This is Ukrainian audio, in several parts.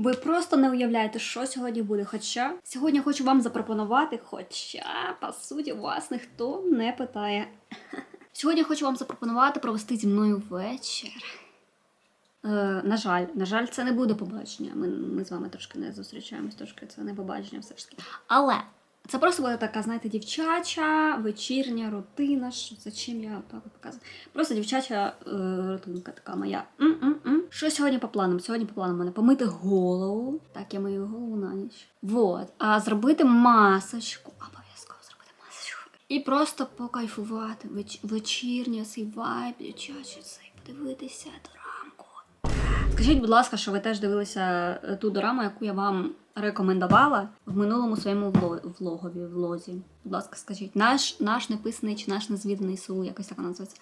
Ви просто не уявляєте, що сьогодні буде. Хоча сьогодні хочу вам запропонувати, хоча по суті вас ніхто не питає. Сьогодні хочу вам запропонувати провести зі мною вечір. Е, на жаль, на жаль, це не буде побачення. Ми, ми з вами трошки не зустрічаємось, трошки це не побачення все ж таки. Але це просто буде така, знаєте, дівчача, вечірня рутина. Що за чим я так показую? Просто дівчача е, рутинка така моя. М-м-м. Що сьогодні по планам? Сьогодні по планам мене помити голову. Так, я мию голову на ніч. Вот. А зробити масочку. Обов'язково зробити масочку. І просто покайфувати. Веч- вечірня, цей вайб, дівчачий цей, подивитися. Скажіть, будь ласка, що ви теж дивилися е, ту дораму, яку я вам рекомендувала в минулому своєму вло- влогові, влозі. Будь ласка, скажіть, наш, наш неписаний чи наш незвіданий Сеул, якось так називається.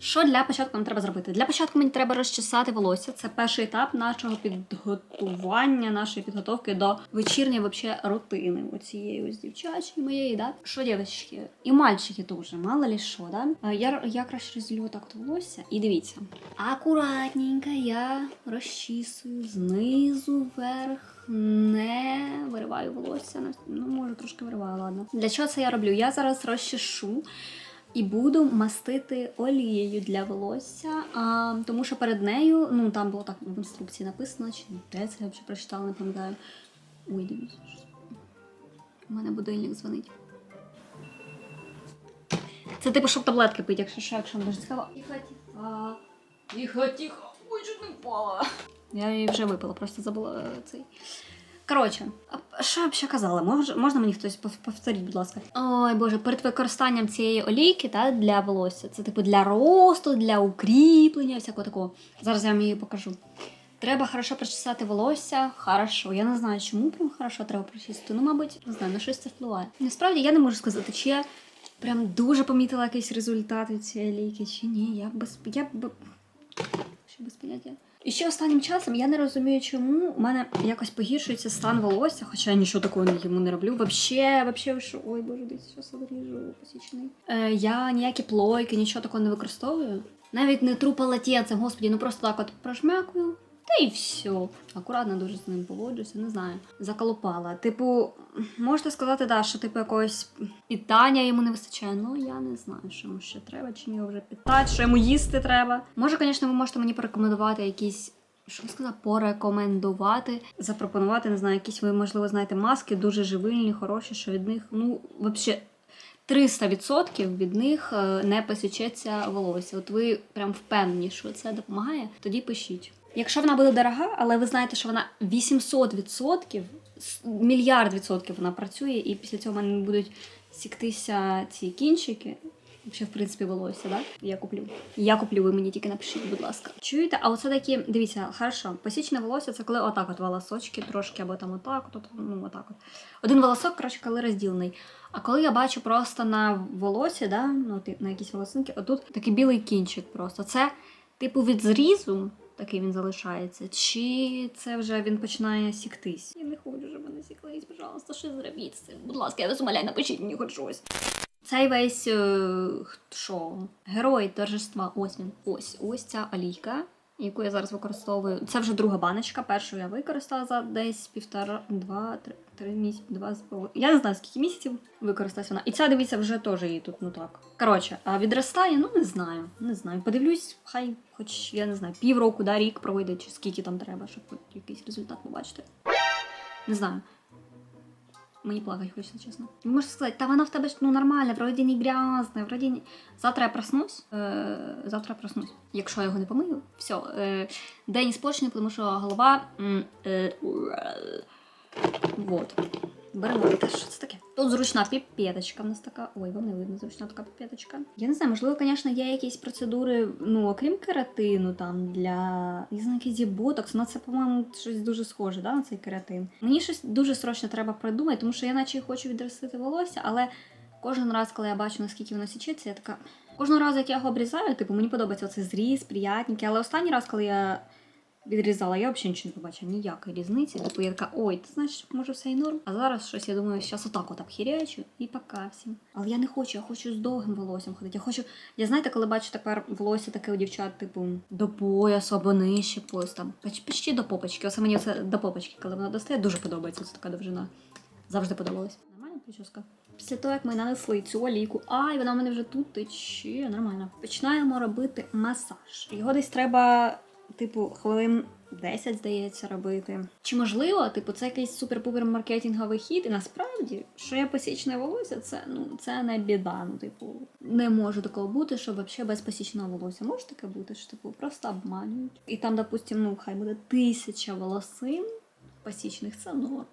Що для початку нам треба зробити? Для початку мені треба розчесати волосся. Це перший етап нашого підготування, нашої підготовки до вечірньої вообще рутини. Оцієї ось дівчачої моєї, да? Що, дівчатки? І мальчики теж, мало ли що, да? Я, я краще розділю так волосся. І дивіться. Акуратненько я розчісую знизу вверх, не вириваю волосся. Ну, може, трошки вириваю, ладно. Для чого це я роблю? Я зараз розчешу і буду мастити олією для волосся. А, тому що перед нею, ну там було так в інструкції написано, чи де це я взагалі прочитала, не пам'ятаю. Ой, дивіться. У мене будильник дзвонить. Це типу, щоб таблетки пити, якщо що, якщо вам дуже цікаво. Тихо, тихо. Тихо, тихо. Ой, чуть не впала. Я її вже випила, просто забула е, цей. Коротше, що я б ще казала? Мож, можна мені хтось пов- повторіть, будь ласка. Ой Боже, перед використанням цієї олійки та, для волосся. Це типу для росту, для укріплення, всякого такого. Зараз я вам її покажу. Треба хорошо прочесати волосся. Хорошо. Я не знаю, чому прям хорошо треба прочистити. Ну, мабуть, не знаю, на щось це впливає. Насправді я не можу сказати, чи я прям дуже помітила якийсь результат від цієї ліки, чи ні. Я без. Я б. Ще без поняття. І ще останнім часом я не розумію, чому у мене якось погіршується стан волосся, хоча я нічого такого не йому не роблю. Вообще, вообще, що ой, боже, десь щось обріжу посічений. Е, я ніякі плойки, нічого такого не використовую. Навіть не тру це господі, ну просто так от прошмякую. Та й все. Акуратно дуже з ним поводжуся, не знаю. Заколупала. Типу, можете сказати, да, що типу якогось питання йому не вистачає. Ну я не знаю, що йому ще треба, чим його вже питати, що йому їсти треба. Може, звісно, ви можете мені порекомендувати якісь. Що сказала? Порекомендувати, запропонувати, не знаю, якісь ви, можливо, знаєте, маски дуже живильні, хороші, що від них, ну, взагалі, 300% від них е, не посічеться волосся. От ви прям впевнені, що це допомагає, тоді пишіть. Якщо вона буде дорога, але ви знаєте, що вона 800%, мільярд відсотків вона працює, і після цього в мене не будуть сіктися ці кінчики. Взагалі, в принципі, волосся, да? Я куплю. Я куплю, ви мені тільки напишіть, будь ласка. Чуєте? А оце такі, дивіться, хорошо, посічне волосся це коли отак от волосочки трошки, або там отак, от, ну отак от. Один волосок, коротше, коли розділений. А коли я бачу просто на волосі, да, ну, на якісь волосинки, отут такий білий кінчик просто. Це, типу, від зрізу, такий він залишається, чи це вже він починає сіктись? Я не хочу, щоб вони сіклись, пожалуйста, що зробіть з? Будь ласка, я вас умоляю, напишіть мені хоч щось. Цей весь е, що? Герой торжества. Ось він. Ось ось ця олійка, яку я зараз використовую. Це вже друга баночка. Першу я використала за десь півтора, два, три, три місяці, два з. Я не знаю, скільки місяців використалась вона. І ця дивіться вже теж її тут, ну так. Коротше, а відростає, ну не знаю. Не знаю. Подивлюсь, хай, хоч я не знаю, півроку, да, рік пройде, чи скільки там треба, щоб якийсь результат побачити. Не знаю. Мені плакать хочеться, чесно. Можна сказати, та вона в тебе ну нормальна, вроді не грязна, вроді не... Завтра я проснусь. Е, завтра я проснусь. Якщо я його не помию, все. Е, день спочне, тому що голова. Е, Е, вот. Беремо. Та Що це таке? Тут зручна піпеточка в нас така. Ой, вам не видно, зручна така піпеточка. Я не знаю, можливо, звісно, є якісь процедури, ну, окрім кератину, там для якийсь ботокс, ну це, по-моєму, щось дуже схоже, да, на цей кератин. Мені щось дуже срочно треба придумати, тому що я наче хочу відростити волосся, але кожен раз, коли я бачу, наскільки воно січеться, я така. Кожного разу, як я його обрізаю, типу, мені подобається оцей зріз, приятненький, але останній раз, коли я відрізала, я взагалі нічого не побачила, ніякої різниці. Типу я така, ой, ти знаєш, може все і норм. А зараз щось, я думаю, зараз отак от обхірячу і пока всім. Але я не хочу, я хочу з довгим волоссям ходити. Я хочу. Я знаєте, коли бачу тепер волосся таке у дівчат, типу, до поясу або нижче пояс, там, поч- почти до попочки. Оце мені це до попочки, коли вона достає, дуже подобається. Це така довжина. Завжди подобалась. Нормальна прическа? Після того, як ми нанесли цю олійку, ай, вона в мене вже тут тече, нормально. Починаємо робити масаж. Його десь треба, типу, хвилин 10, здається, робити. Чи можливо, типу, це якийсь супер-пупер маркетинговий хід, і насправді, що я посічне волосся, це ну це не біда. Ну, типу, не може такого бути, що взагалі без посічного волосся. Може таке бути, що типу просто обманюють. І там, допустим, ну хай буде тисяча волосин посічних, це норм.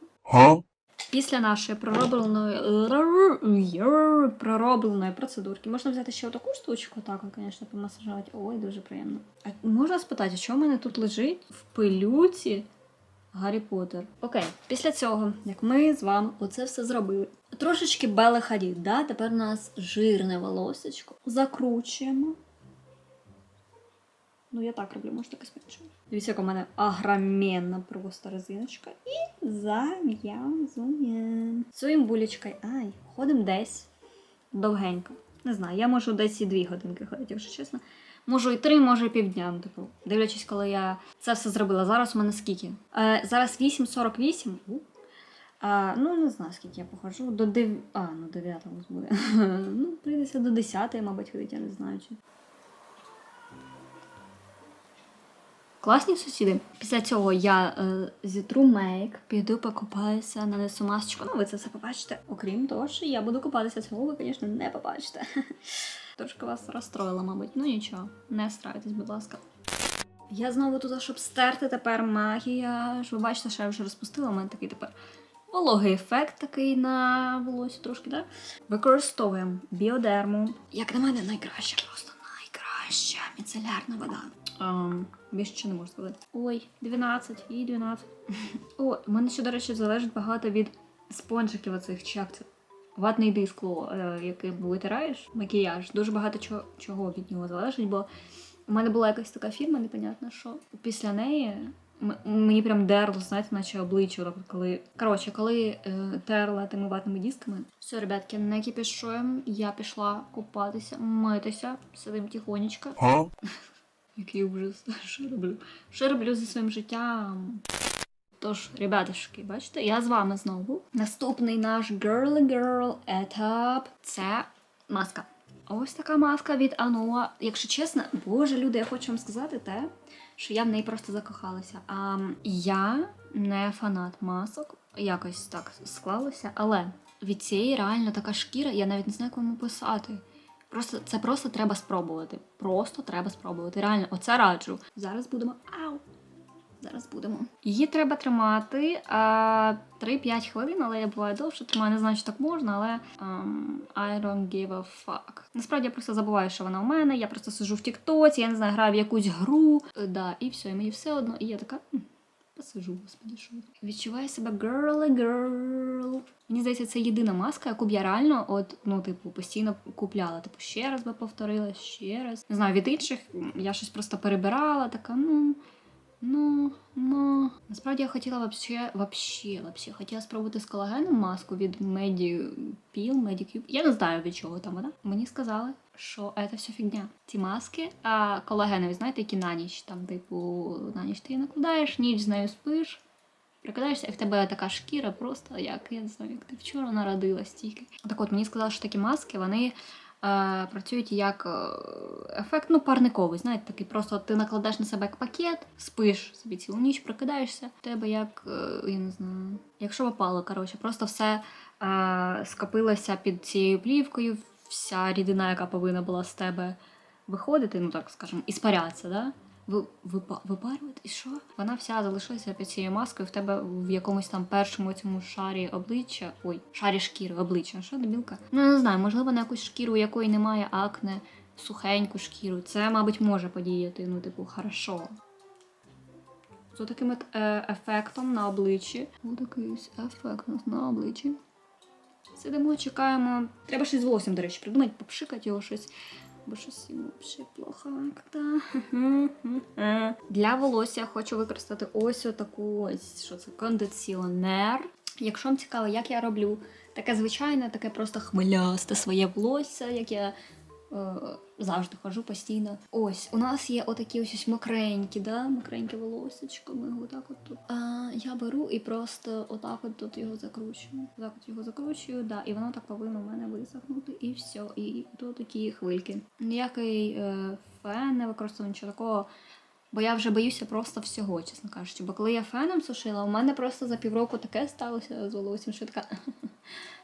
Після нашої проробленої проробленої процедурки можна взяти ще отаку штучку, так, звісно, помасажувати. Ой, дуже приємно. А можна спитати, що в мене тут лежить в пилюці Гаррі Поттер? Окей, після цього, як ми з вами оце все зробили. Трошечки Белли Хадід, да? Тепер у нас жирне волосечко. Закручуємо. Ну, я так роблю, може таке спочатку. Дивіться, яка у мене агроменна просто резиночка. І зав'язуємо. Цуємо булечкою. Ай, ходимо десь довгенько. Не знаю, я можу десь і дві годинки ходити, якщо чесно. Можу і три, може і півдня. Ну, типу, дивлячись, коли я це все зробила. Зараз у мене скільки? Е, зараз 8.48. У. А, ну, не знаю, скільки я походжу. До 9... А, ну 9 ось буде. ну, прийдеться до 10, мабуть, ходити, я не знаю. Чи... Класні сусіди. Після цього я е, зітру мейк, піду покупаюся, нанесу масочку. Ну, ви це все побачите. Окрім того, що я буду купатися, цього ви, звісно, не побачите. Трошки вас розстроїла, мабуть. Ну нічого, не старайтесь, будь ласка. Я знову тут, щоб стерти тепер макіяж. Ви бачите, що я вже розпустила, у мене такий тепер вологий ефект такий на волосі трошки, так? Використовуємо біодерму. Як на мене, найкраща, просто найкраща міцелярна вода. Ем, більше ще не можу сказати. Ой, 12 і 12. О, у мене ще, до речі, залежить багато від спонжиків оцих чи як це. Ватний диск, е, яким витираєш макіяж. Дуже багато чого, чого від нього залежить, бо у мене була якась така фірма, непонятна, що після неї м- мені прям дерло, знаєте, наче обличчя, от коли. Коротше, коли е, терла тими ватними дисками. Все, ребятки, не кипішуємо. Я пішла купатися, митися, сидим тихонечко. Який ужас. Що роблю? Що роблю зі своїм життям? Тож, ребятушки, бачите, я з вами знову. Наступний наш girly girl етап це маска. Ось така маска від Ануа. Якщо чесно, боже, люди, я хочу вам сказати те, що я в неї просто закохалася. А я не фанат масок, якось так склалося, але від цієї реально така шкіра, я навіть не знаю, як вам описати. Просто це просто треба спробувати. Просто треба спробувати. Реально, оце раджу. Зараз будемо. Ау! Зараз будемо. Її треба тримати а, 3-5 хвилин, але я буваю довше тримаю. Не знаю, чи так можна, але um, I don't give a fuck. Насправді я просто забуваю, що вона у мене. Я просто сижу в Тіктоці, я не знаю, граю в якусь гру. Е, Да, і все, і мені все одно. І я така. «М, Посижу, господи, що? Відчуваю себе girly girl. Мені здається, це єдина маска, яку б я реально, от, ну, типу, постійно купляла. Типу, ще раз би повторила, ще раз. Не знаю, від інших я щось просто перебирала, така, ну. Ну, ну. Насправді я хотіла вообще, вообще, вообще, хотіла спробувати з колагеном маску від Medipil, Medicube. Я не знаю від чого там вона. Мені сказали, що це все фігня. Ці маски, а колагенові, знаєте, які на ніч, там, типу, на ніч ти її накладаєш, ніч з нею спиш. Прикидаєшся, і в тебе така шкіра просто, як я не знаю, як ти вчора народилась тільки. Так от мені сказали, що такі маски, вони працюють як е, ефект ну, парниковий. Знаєте, такий просто ти накладаєш на себе як пакет, спиш собі цілу ніч, прокидаєшся. Тебе як, е, я не знаю, якщо попало, коротше, просто все е, скопилося під цією плівкою, вся рідина, яка повинна була з тебе виходити, ну так скажемо, іспарятися, да? Ви, випа, випарювати? І що? Вона вся залишилася під цією маскою в тебе в якомусь там першому цьому шарі обличчя. Ой, шарі шкіри обличчя. Що дебілка? Ну не знаю, можливо, на якусь шкіру, якої немає акне, сухеньку шкіру. Це, мабуть, може подіяти, ну, типу, хорошо. З таким от, е, ефектом на обличчі. Ось такий ефект у нас на обличчі. Сидимо, чекаємо. Треба щось з волоссям, до речі, придумати, попшикати його щось. Бо щось йому взагалі плохо. Для волосся хочу використати ось отаку ось, що це, кондиціонер. Якщо вам цікаво, як я роблю таке звичайне, таке просто хмелясте своє волосся, як я завжди хожу постійно. Ось, у нас є отакі ось, ось мокренькі, да? мокреньке волосечко. Ми його отак от тут. А, я беру і просто отак от тут його закручую. Отак от його закручую, да, і воно так повинно в мене висохнути, і все. І тут такі хвильки. Ніякий е, фен не використовую нічого такого. Бо я вже боюся просто всього, чесно кажучи. Бо коли я феном сушила, у мене просто за півроку таке сталося з волоссям, що така.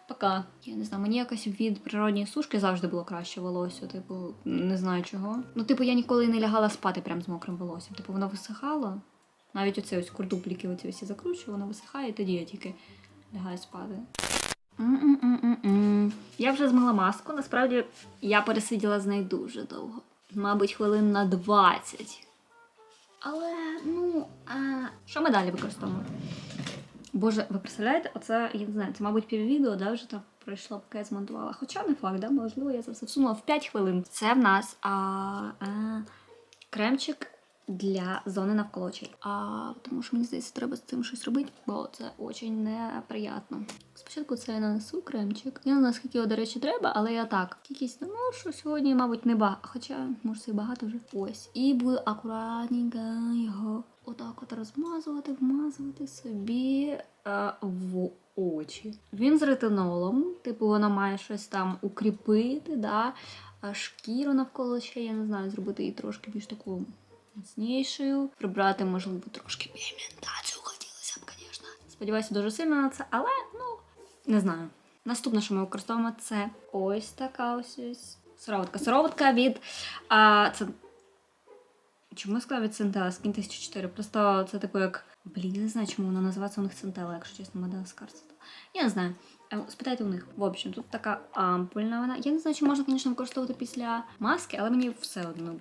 Пока. Я не знаю, мені якось від природньої сушки завжди було краще волосся. Типу, не знаю чого. Ну, типу, я ніколи не лягала спати прям з мокрим волоссям. Типу, воно висихало. Навіть оце ось курдупліки оці всі закручую, воно висихає, і тоді я тільки лягаю спати. М-м-м-м-м. Я вже змила маску. Насправді я пересиділа з нею дуже довго. Мабуть, хвилин на 20. Але, ну, а що ми далі використовуємо? Боже, ви представляєте, оце, я не знаю, це, мабуть, піввідео, да, вже там пройшло, поки я змонтувала. Хоча не факт, да, можливо, я це все всунула в 5 хвилин. Це в нас а, а, кремчик для зони навколо очей. А, тому що мені здається, треба з цим щось робити, бо це дуже неприємно. Спочатку це я нанесу кремчик. Я не знаю, скільки до речі, треба, але я так. Кількість наношу сьогодні, мабуть, не багато. Хоча, може, це і багато вже. Ось. І буду акуратненько його отак от розмазувати, вмазувати собі е, в очі. Він з ретинолом, типу, воно має щось там укріпити, да? а шкіру навколо очей, я не знаю, зробити її трошки більш таку міцнішою, прибрати, можливо, трошки пігментацію хотілося б, звісно. Сподіваюся дуже сильно на це, але ну не знаю. Наступне, що ми використовуємо, це ось така ось ось сироватка. Сироватка від а, це Чому я сказала від Сентела Skin 1004? Просто це типу як. Блін, я не знаю, чому воно називається у них Сентела, якщо чесно, Мадагаскар. Я не знаю. Е, Спитайте у них. В общем, тут така ампульна вона. Я не знаю, чи можна, звісно, використовувати після маски, але мені все одно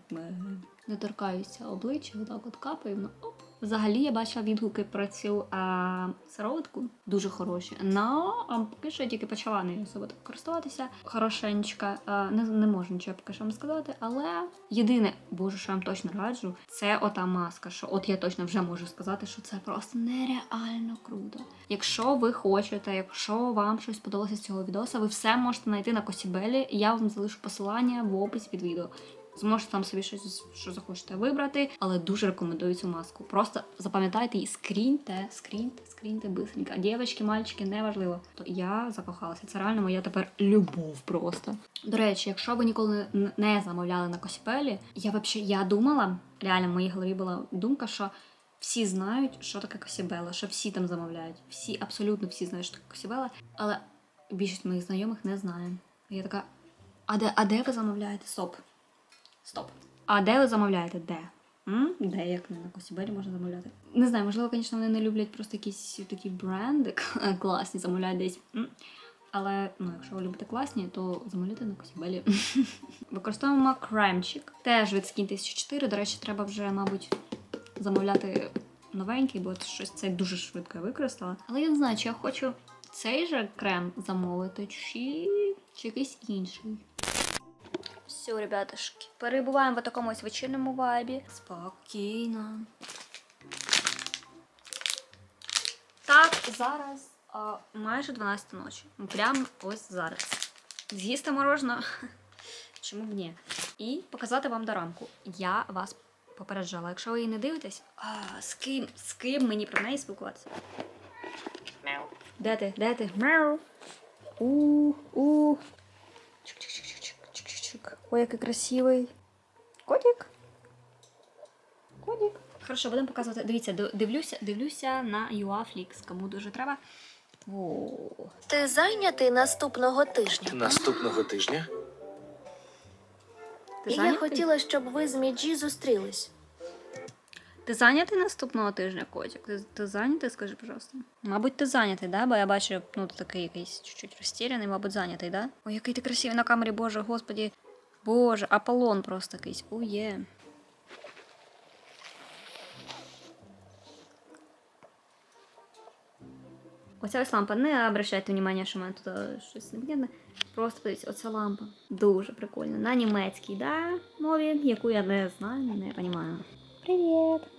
не торкаюся обличчя, отак от капає, воно оп. Взагалі я бачила відгуки про цю а, сироватку, дуже хороші. Но поки що я тільки почала нею особо так користуватися. Хорошенечка, а, не, не можу нічого поки що вам сказати, але єдине, боже, що я вам точно раджу, це ота маска. Що от я точно вже можу сказати, що це просто нереально круто. Якщо ви хочете, якщо вам щось подобалося з цього відео, ви все можете знайти на Косібелі. Я вам залишу посилання в описі під відео. Зможете там собі щось, що захочете вибрати, але дуже рекомендую цю маску. Просто запам'ятайте і скріньте, скріньте, скріньте бисенько. Дівчатки, мальчики, неважливо. То я закохалася. Це реально моя тепер любов просто. До речі, якщо ви ніколи не замовляли на Косіпелі, я взагалі я думала, реально в моїй голові була думка, що всі знають, що таке Косібела, що всі там замовляють. Всі, абсолютно всі знають, що таке Косібела, але більшість моїх знайомих не знає. Я така, а де, а де ви замовляєте? Стоп. Стоп. А де ви замовляєте? Де? М? Де як не на Косібелі можна замовляти? Не знаю, можливо, звісно, вони не люблять просто якісь такі бренди класні, замовляють десь. М. Але ну, якщо ви любите класні, то замовляйте на Косібелі. Використовуємо кремчик. Теж від Skin 1004. До речі, треба вже, мабуть, замовляти новенький, бо щось це дуже швидко я використала. Але я не знаю, чи я хочу цей же крем замовити, чи, чи якийсь інший. Все, ребятушки, перебуваємо в такому ось вечірньому вайбі. Спокійно. Так, зараз а, майже 12 ночі. Ну, Прямо ось зараз. З'їсти мороженое. Чому б ні? І показати вам дорамку. Я вас попереджала. Якщо ви її не дивитесь, а, з ким, з ким мені про неї спілкуватися? Де ти? Де ти? Мяу. У, у. Ой, який красивий. Котик. Котик. Хорошо, будемо показувати. Дивіться, дивлюся, дивлюся на UAFlix, кому дуже треба. О, Ти зайнятий наступного тижня. Наступного тижня ти Я хотіла, щоб ви з Міджі зустрілись. Ти зайнятий наступного тижня, котик? Ти, ти зайнятий, скажи, пожалуйста. Мабуть, ти зайнятий, да? Бо я бачу, ну, ти такий якийсь чуть-чуть розтіряний, мабуть, зайнятий, да? Ой, який ти красивий на камері, боже, господі. Боже, Аполлон просто якийсь. Ує. Оця ось лампа, не обращайте внимання, що в мене тут е, щось непонятне. Просто подивіться, оця лампа. Дуже прикольна. На німецькій, да, мові, яку я не знаю, не розумію. Привіт!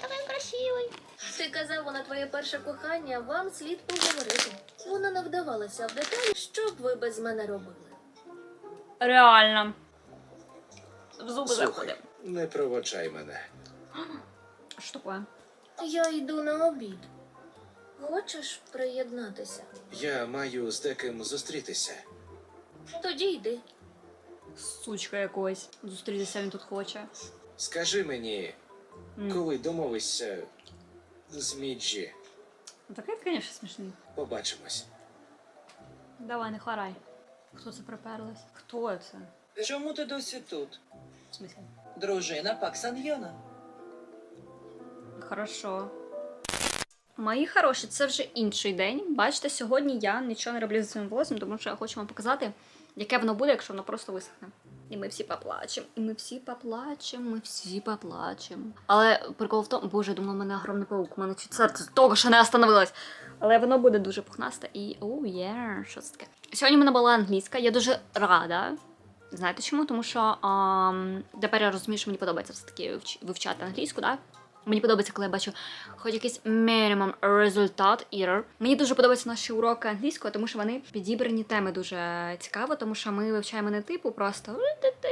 Такий красивий. Ти казав, вона твоє перше кохання, вам слід поговорити. Вона не вдавалася в деталі, що б ви без мене робили. Реально. В зуби заходимо. не проводжай мене. Що таке? Я йду на обід. Хочеш приєднатися? Я маю з деким зустрітися. Тоді йди. Сучка якось. Зустрітися він тут хоче. Скажи мені. Коли домовишся з Міджі, Такий, звісно, смішний. побачимось. Давай, не хворай. Хто це приперлась? Хто це? Чому ти досі тут? В смысле? Дружина Паксаньйона. Хорошо. Мої хороші, це вже інший день. Бачите, сьогодні я нічого не роблю зі своїм волоссям, тому що я хочу вам показати, яке воно буде, якщо воно просто висохне. І ми всі поплачемо, і ми всі поплачемо, ми всі поплачемо. Але прикол в тому, боже, я думала, у мене огромний паук, у мене чуть серце того, що не остановилось. Але воно буде дуже пухнасте і оу, є, що це таке. Сьогодні в мене була англійська, я дуже рада. Знаєте чому? Тому що ам, тепер я розумію, що мені подобається все-таки вч- вивчати англійську, так? Мені подобається, коли я бачу хоч якийсь мінімум результат ірор. Мені дуже подобаються наші уроки англійської, тому що вони підібрані теми дуже цікаво, тому що ми вивчаємо не типу просто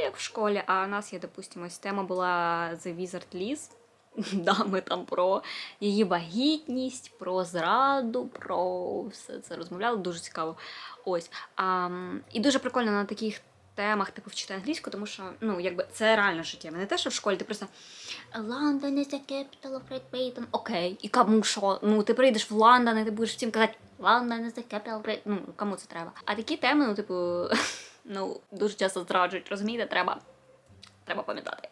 як в школі. А у нас є, допустимо, ось тема була The Wizard Liz. Да, ми там про її вагітність, про зраду, про все це розмовляли. Дуже цікаво. Ось. А, і дуже прикольно на таких темах типу вчити англійську, тому що ну, якби це реально життя. Не те, що в школі ти просто Лондон is the capital of Great Britain. Окей, і кому що? Ну, ти прийдеш в Лондон і ти будеш всім казати Лондон is the capital of Great... Ну, кому це треба? А такі теми, ну, типу, ну, дуже часто зраджують, розумієте, треба. Треба пам'ятати.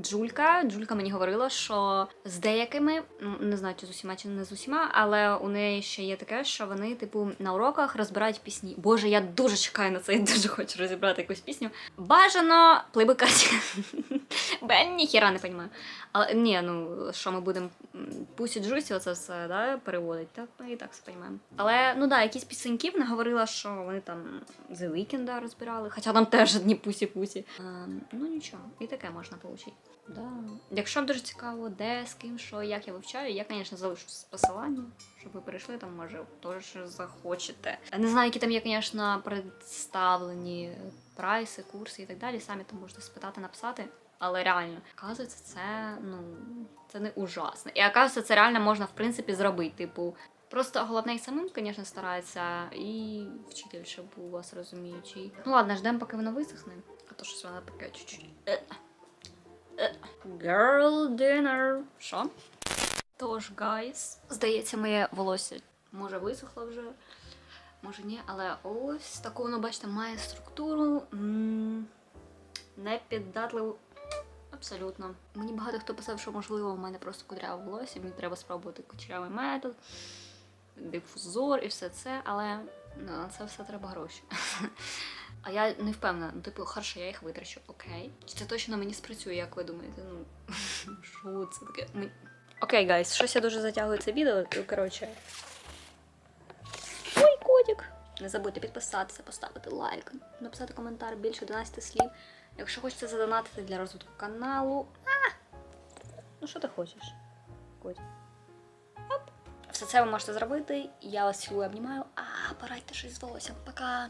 Джулька, Джулька мені говорила, що з деякими, ну не знаю, чи з усіма, чи не з усіма, але у неї ще є таке, що вони, типу, на уроках розбирають пісні. Боже, я дуже чекаю на це, я дуже хочу розібрати якусь пісню. Бажано плейбекати. Бо я ніхіра не розумію. Але ні, ну що ми будемо пусі джусі, оце все да, переводить, так ми і так все розуміємо. Але ну да, якісь пісеньки вона говорила, що вони там The Weeknd розбирали, хоча там теж одні пусі-пусі. Ем, ну нічого, і таке можна отримати. Да. Якщо вам дуже цікаво, де, з ким, що, як я вивчаю, я, звісно, залишу посилання, щоб ви перейшли там, може, теж захочете. Не знаю, які там є, звісно, представлені прайси, курси і так далі. Самі там можете спитати, написати. Але реально, оказується, це ну це не ужасно. І оказується, це реально можна в принципі зробити. Типу, просто головне і самим, звісно, старається, і вчитель, щоб у вас розуміючий. Ну ладно, ждемо, поки воно висохне. А то щось воно таке чуть-чуть. Girl dinner. Що? Тож, гайс, здається, моє волосся може висохло вже, може ні, але ось таку воно, бачите, має структуру. м, Непіддатливу. Абсолютно. Мені багато хто писав, що можливо в мене просто кудряве волосся, мені треба спробувати кучерявий метод, дифузор і все це, але ну, на це все треба гроші. А я не впевнена, ну, типу, хорошо, я їх витрачу, окей. Чи це точно мені спрацює, як ви думаєте? Ну, що це таке? Ми- Окей, гайс, щось я дуже затягую це відео, коротше. Ой, котик! Не забудьте підписатися, поставити лайк, написати коментар більше 11 слів. Якщо хочете задонатити для розвитку каналу. А! Ну що ти хочеш? Котик. Оп. Все це ви можете зробити. Я вас цілую, обнімаю. А, порадьте щось з волоссям. Пока!